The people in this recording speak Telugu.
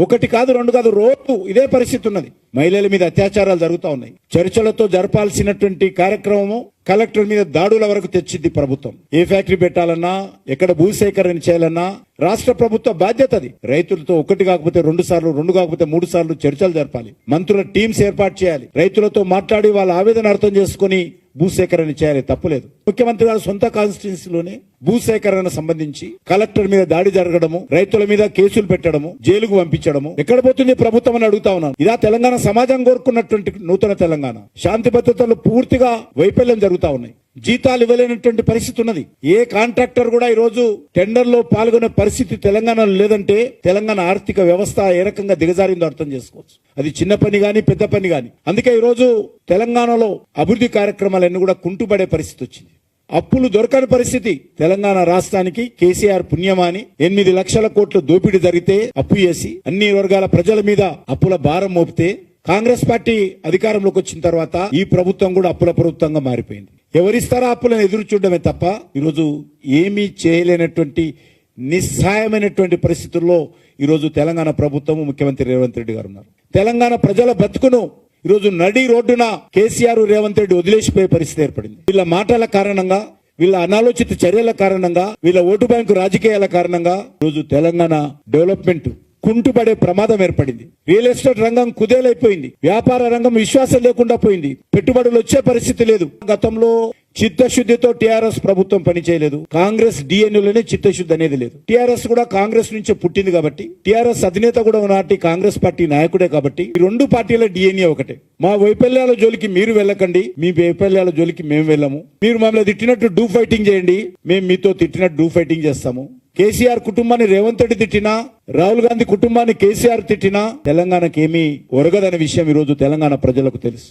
ఒకటి కాదు రెండు కాదు రోజు ఇదే పరిస్థితి ఉన్నది. మహిళల మీద అత్యాచారాలు జరుగుతూ ఉన్నాయి. చర్చలతో జరపాల్సినటువంటి కార్యక్రమము కలెక్టర్ మీద దాడుల వరకు తెచ్చింది ప్రభుత్వం. ఏ ఫ్యాక్టరీ పెట్టాలన్నా ఎక్కడ భూసేకరణ చేయాలన్నా రాష్ట్ర ప్రభుత్వ బాధ్యత అది. రైతులతో ఒకటి కాకపోతే రెండు సార్లు రెండు కాకపోతే మూడు సార్లు చర్చలు జరపాలి. మంత్రుల టీమ్స్ ఏర్పాటు చేయాలి. రైతులతో మాట్లాడి వాళ్ళ ఆవేదన అర్థం చేసుకుని భూసేకరణ చేయాలి తప్పులేదు. ముఖ్యమంత్రి గారు సొంత కాన్స్టిట్యున్సీలోనే భూసేకరణ సంబంధించి కలెక్టర్ మీద దాడి జరగడము రైతుల మీద కేసులు పెట్టడము జైలుకు పంపించడము. ఎక్కడ పోతుంది ప్రభుత్వం అని అడుగుతా ఉన్నాను. ఇదా తెలంగాణ సమాజం కోరుకున్నటువంటి నూతన తెలంగాణ. శాంతి భద్రతలు పూర్తిగా వైఫల్యం జరుగుతా ఉన్నాయి. జీతాలు ఇవ్వలేనటువంటి పరిస్థితి ఉన్నది. ఏ కాంట్రాక్టర్ కూడా ఈ రోజు టెండర్లో పాల్గొనే పరిస్థితి తెలంగాణలో లేదంటే తెలంగాణ ఆర్థిక వ్యవస్థ ఏ రకంగా దిగజారిందో అర్థం చేసుకోవచ్చు. అది చిన్న పని గాని పెద్ద పని గాని. అందుకే ఈ రోజు తెలంగాణలో అభివృద్ధి కార్యక్రమాలన్నీ కూడా కుంటుపడే పరిస్థితి వచ్చింది. అప్పులు దొరకని పరిస్థితి. తెలంగాణ రాష్ట్రానికి కేసీఆర్ పుణ్యమాని. ఎనిమిది లక్షల కోట్ల దోపిడీ జరిగితే అప్పు చేసి అన్ని వర్గాల ప్రజల మీద అప్పుల భారం మోపితే కాంగ్రెస్ పార్టీ అధికారంలోకి వచ్చిన తర్వాత ఈ ప్రభుత్వం కూడా అప్పుల ప్రభుత్వంగా మారిపోయింది. ఎవరిస్తారా అప్పులను ఎదురు చూడడమే తప్ప ఈరోజు ఏమీ చేయలేనటువంటి నిస్సాయమైనటువంటి పరిస్థితుల్లో ఈరోజు తెలంగాణ ప్రభుత్వం ముఖ్యమంత్రి రేవంత్ రెడ్డి గారు ఉన్నారు. తెలంగాణ ప్రజల బతుకును ఈరోజు నడి రోడ్డున కేసీఆర్ రేవంత్ రెడ్డి వదిలేసిపోయే పరిస్థితి ఏర్పడింది. వీళ్ళ మాటల కారణంగా వీళ్ళ అనాలోచిత చర్యల కారణంగా వీళ్ళ ఓటు బ్యాంకు రాజకీయాల కారణంగా ఈరోజు తెలంగాణ డెవలప్మెంట్ కుంటుపడే ప్రమాదం ఏర్పడింది. రియల్ ఎస్టేట్ రంగం కుదేలైపోయింది. వ్యాపార రంగం విశ్వాసం లేకుండా పోయింది. పెట్టుబడులు వచ్చే పరిస్థితి లేదు. గతంలో చిత్తశుద్ధితో టిఆర్ఎస్ ప్రభుత్వం పనిచేయలేదు. కాంగ్రెస్ డిఎన్యూలోనే చిత్తశుద్ధి అనేది లేదు. టిఆర్ఎస్ కూడా కాంగ్రెస్ నుంచే పుట్టింది కాబట్టి టిఆర్ఎస్ అధినేత కూడా నాటి కాంగ్రెస్ పార్టీ నాయకుడే కాబట్టి ఈ రెండు పార్టీల డిఎన్ఏ ఒకటే. మా వైఫల్యాల జోలికి మీరు వెళ్ళకండి మీ వైఫల్యాల జోలికి మేము వెళ్ళము. మీరు మమ్మల్ని తిట్టినట్టు డూ ఫైటింగ్ చేయండి మేము మీతో తిట్టినట్టు డూ ఫైటింగ్ చేస్తాము. కేసీఆర్ కుటుంబాన్ని రేవంత్ రెడ్డి తిట్టినా రాహుల్ గాంధీ కుటుంబాన్ని కేసీఆర్ తిట్టినా తెలంగాణకి ఏమీ ఒరగదనే విషయం ఈరోజు తెలంగాణ ప్రజలకు తెలుసు.